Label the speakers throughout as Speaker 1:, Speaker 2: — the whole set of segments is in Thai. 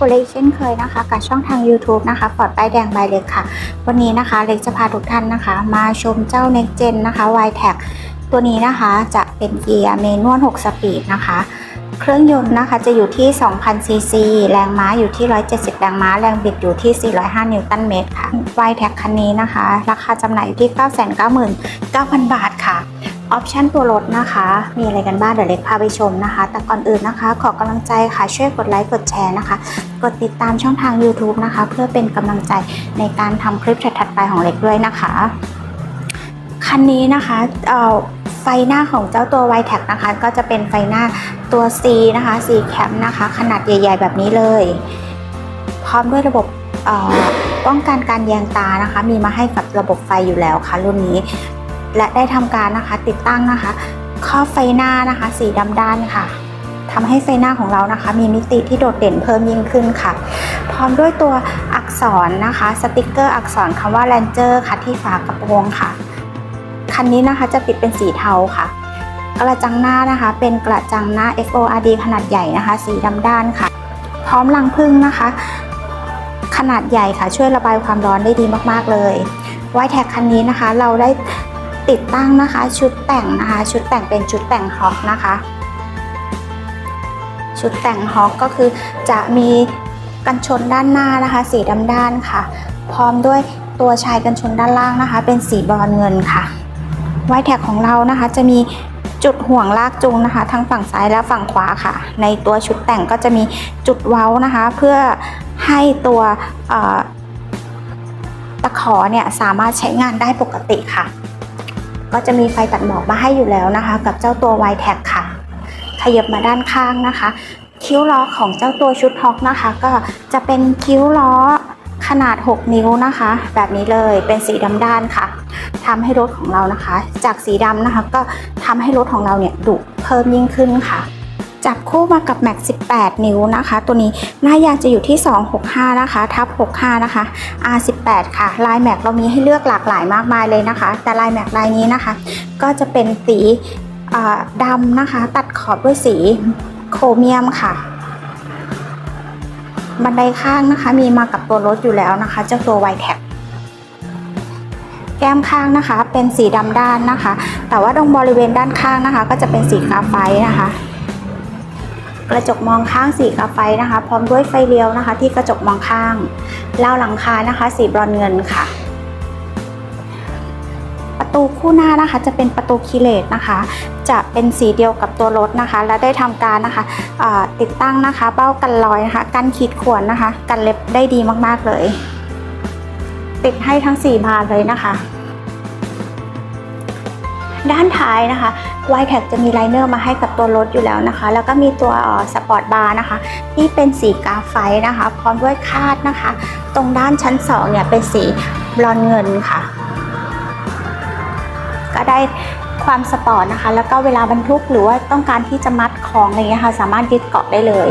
Speaker 1: บกันเลยเช่นเคยนะคะ กับช่องทาง YouTube นะคะฟอร์ดป้ายแดงใบเล็กค่ะ วันนี้นะคะเล็กจะพาทุกท่านนะคะ มาชมเจ้า Next Gen นะคะ y t e c ตัวนี้นะคะจะเป็นเกียร์เมนวล6สปีดนะคะ เครื่องยนต์นะคะจะอยู่ที่ 2,000 ซีซี แรงม้าอยู่ที่ 170 แรงม้า แรงบิดอยู่ที่ 405 นิวตันเมตรค่ะ y t e c คันนี้นะคะ ราคาจำหน่ายอยู่ที่ 999,000 บาทค่ะ ออปชันตัวรถนะคะ มีอะไรกันบ้างเดี๋ยวเล็กพาไปชมนะคะ แต่ก่อนอื่นนะคะ ขอกำลังใจค่ะ ช่วยกดไลค์กดแชร์นะคะ กดติดตามช่องทาง YouTube นะคะ เพื่อเป็นกำลังใจในการทำคลิปถัดๆไปของเล็กด้วยนะคะคันนี้นะคะเอ่อไฟหน้าของเจ้าตัว y t e c นะคะ ก็จะเป็นไฟหน้าตัว C นะคะ C cam นะคะ ขนาดใหญ่ ๆ แบบนี้เลย พร้อมด้วยระบบป้องกันการแยงตานะคะ มีมาให้กับระบบไฟอยู่แล้วค่ะรุ่นนี้ และได้ทำการนะคะติดตั้งนะคะครอบไฟหน้านะคะ สีดำด้านค่ะทำให้ไฟหน้าของเรานะคะ มีมิติที่โดดเด่นเพิ่มยิ่งขึ้นค่ะ พร้อมด้วยตัวอักษรนะคะ สติกเกอร์อักษรคำว่า Ranger ค่ะที่ฝากระโปรงค่ะ คันนี้นะคะจะปิดเป็นสีเทาค่ะ กระจังหน้านะคะ เป็นกระจังหน้า FORD ขนาดใหญ่นะคะ สีดำด้านค่ะ พร้อมรังพึ่งนะคะ ขนาดใหญ่ค่ะช่วยระบายความร้อนได้ดีมากๆเลยไวแท็กคันนี้นะคะ เราได้ ติดตั้งนะคะ ชุดแต่งนะคะ ชุดแต่งเป็นชุดแต่งฮอกนะคะ ชุดแต่งฮอกก็คือจะมีกันชนด้านหน้านะคะ สีดำด้านค่ะ พร้อมด้วยตัวชายกันชนด้านล่างนะคะ เป็นสีบอนเงินค่ะไวแท็กของเรานะคะจะมีจุดห่วงลากจูงนะคะ ทั้งฝั่งซ้ายและฝั่งขวาค่ะ ในตัวชุดแต่งก็จะมีจุดเว้านะคะ เพื่อให้ตัวตะขอเนี่ยสามารถใช้งานได้ปกติค่ะ ก็จะมีไฟตัดหมอกมาให้อยู่แล้วนะคะ กับเจ้าตัว y t a g ค่ะ ขยับมาด้านข้างนะคะ คิ้วล้อของเจ้าตัวชุดฮอกนะคะ ก็จะเป็นคิ้วล้อขนาด 6 นิ้วนะคะ แบบนี้เลยเป็นสีดำด้านค่ะทำให้รถของเรานะคะ จากสีดำนะคะ ก็ทำให้รถของเราเนี่ยดุเพิ่มยิ่งขึ้นค่ะ จับคู่มากับ Max 18 นิ้วนะคะ ตัวนี้หน้ายางจะอยู่ที่ 265 นะคะทับ65 นะคะ R18 ค่ะ ลายแม็กเรามีให้เลือกหลากหลายมากมายเลยนะคะ แต่ลายแม็กลายนี้นะคะ ก็จะเป็นสีดำนะคะ ตัดขอบด้วยสีโครเมียมค่ะ บันไดข้างนะคะ มีมากับตัวรถอยู่แล้วนะคะเจ้าตัว y t a g แก้มข้างนะคะ เป็นสีดำด้านนะคะ แต่ว่าตรงบริเวณด้านข้างนะคะ ก็จะเป็นสีกราไฟนะคะ กระจกมองข้างสีกาไฟนะคะ พร้อมด้วยไฟเลี้ยวนะคะ ที่กระจกมองข้างเล่าวหลังคานะคะ สีบรอนเงินค่ะ ประตูคู่หน้านะคะ จะเป็นประตูคีเลตนะคะ จะเป็นสีเดียวกับตัวรถนะคะ และได้ทำการนะคะติดตั้งนะคะเบ้ากันรอยนะคะกันขีดข่วนนะคะ กันเล็บได้ดีมากๆเลย ติดให้ทั้ง 4 บานเลยนะคะ ด้านท้ายนะคะ y t a g จะมีไลเนอร์มาให้กับตัวรถอยู่แล้วนะคะ แล้วก็มีตัวสปอร์ตบาร์นะคะ ที่เป็นสีกาไฟนะคะ พร้อมด้วยคาดนะคะ ตรงด้านชั้น2เนี่ยเป็นสีบลอนเงินค่ะ ก็ได้ความสปอร์ตนะคะ แล้วก็เวลาบรรทุกหรือว่าต้องการที่จะมัดของอะไรเงี้ยค่ะ สามารถยึดเกาะได้เลย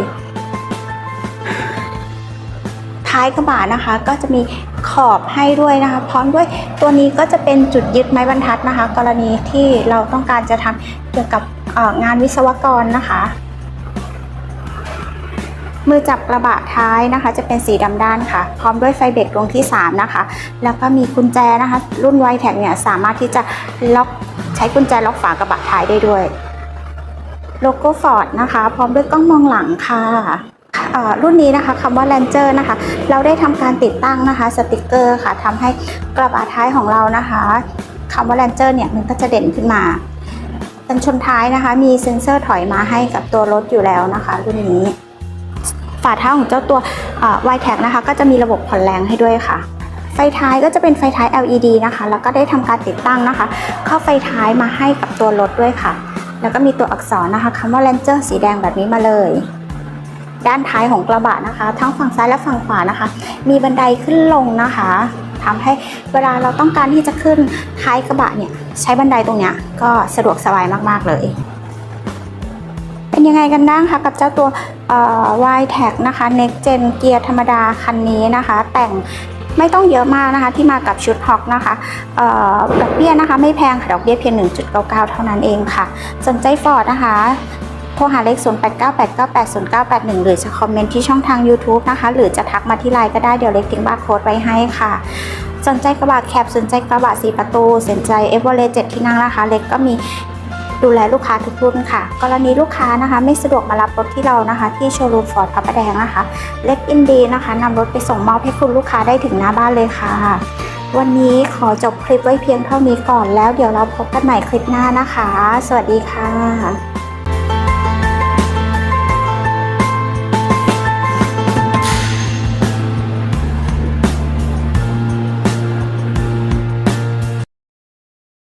Speaker 1: ท้ายกระบะนะคะ ก็จะมีขอบให้ด้วยนะคะ พร้อมด้วยตัวนี้ก็จะเป็นจุดยึดไม้บรรทัดนะคะ กรณีที่เราต้องการจะทำเกี่ยวกับงานวิศวกรนะคะ มือจับกระบะท้ายนะคะ จะเป็นสีดำด้านค่ะ พร้อมด้วยไฟเบรกดวงที่ 3 นะคะ แล้วก็มีกุญแจนะคะ รุ่นไวแท็กเนี่ยสามารถที่จะล็อกใช้กุญแจล็อกฝากระบะท้ายได้ด้วยโลโก้ฟอร์ดนะคะ พร้อมด้วยกล้องมองหลังค่ะ รุ่นนี้นะคะคำว่า Ranger นะคะ เราได้ทำการติดตั้งนะคะสติกเกอร์ค่ะทำให้กระบะท้ายของเรานะคะคำว่า Ranger เนี่ยมันก็จะเด่นขึ้นมากันชนท้ายนะคะ มีเซ็นเซอร์ถอยมาให้กับตัวรถอยู่แล้วนะคะ รุ่นนี้ฝาท้ายของเจ้าตัววายแท็กนะคะ ก็จะมีระบบผ่อนแรงให้ด้วยค่ะ ไฟท้ายก็จะเป็นไฟท้าย LED นะคะ แล้วก็ได้ทำการติดตั้งนะคะ เข้าไฟท้ายมาให้กับตัวรถด้วยค่ะ แล้วก็มีตัวอักษรนะคะคำว่า Ranger สีแดงแบบนี้มาเลย ด้านท้ายของกระบะนะคะ ทั้งฝั่งซ้ายและฝั่งขวานะคะ มีบันไดขึ้นลงนะคะทำให้เวลาเราต้องการที่จะขึ้นท้ายกระบะเนี่ยใช้บันไดตรงเนี้ยก็สะดวกสบายมากๆเลย เป็นยังไงกันบ้างคะกับเจ้าตัวเอ่อ y t a g นะคะ Next Gen เกียร์ธรรมดาคันนี้นะคะ แต่งไม่ต้องเยอะมากนะคะที่มากับชุดฮอกนะคะดอกเบี้ยนะคะไม่แพงค่ะดอกเบี้ยเพียง 1.99 เท่านั้นเองค่ะ สนใจฟอร์ดนะคะ ทรหาเลข 0898980981 หรือจะคอมเมนต์ที่ช่องทาง YouTube นะคะ หรือจะทักมาที่ไลน์ก็ได้เดี๋ยวเล็กทิ้งบาร์โค้ดไว้ให้ค่ะ สนใจกระบะแคบสนใจกระบะสีประตูสนใจเอเวอเรสต์เที่นั่งนะคะ เล็กก็มีดูแลลูกค้าทุกรุ่นค่ะ กรณีลูกค้านะคะ ไม่สะดวกมารับรถที่เรานะคะ ที่โชว์รูมฟอร์ดพระประแดงนะคะ เล็กอินดีนะคะนำรถไปส่งมอบให้คุณลูกค้าได้ถึงหน้าบ้านเลยค่ะ วันนี้ขอจบคลิปไว้เพียงเท่านี้ก่อนแล้วเดี๋ยวเราพบกันใหม่คลิปหน้านะคะ สวัสดีค่ะ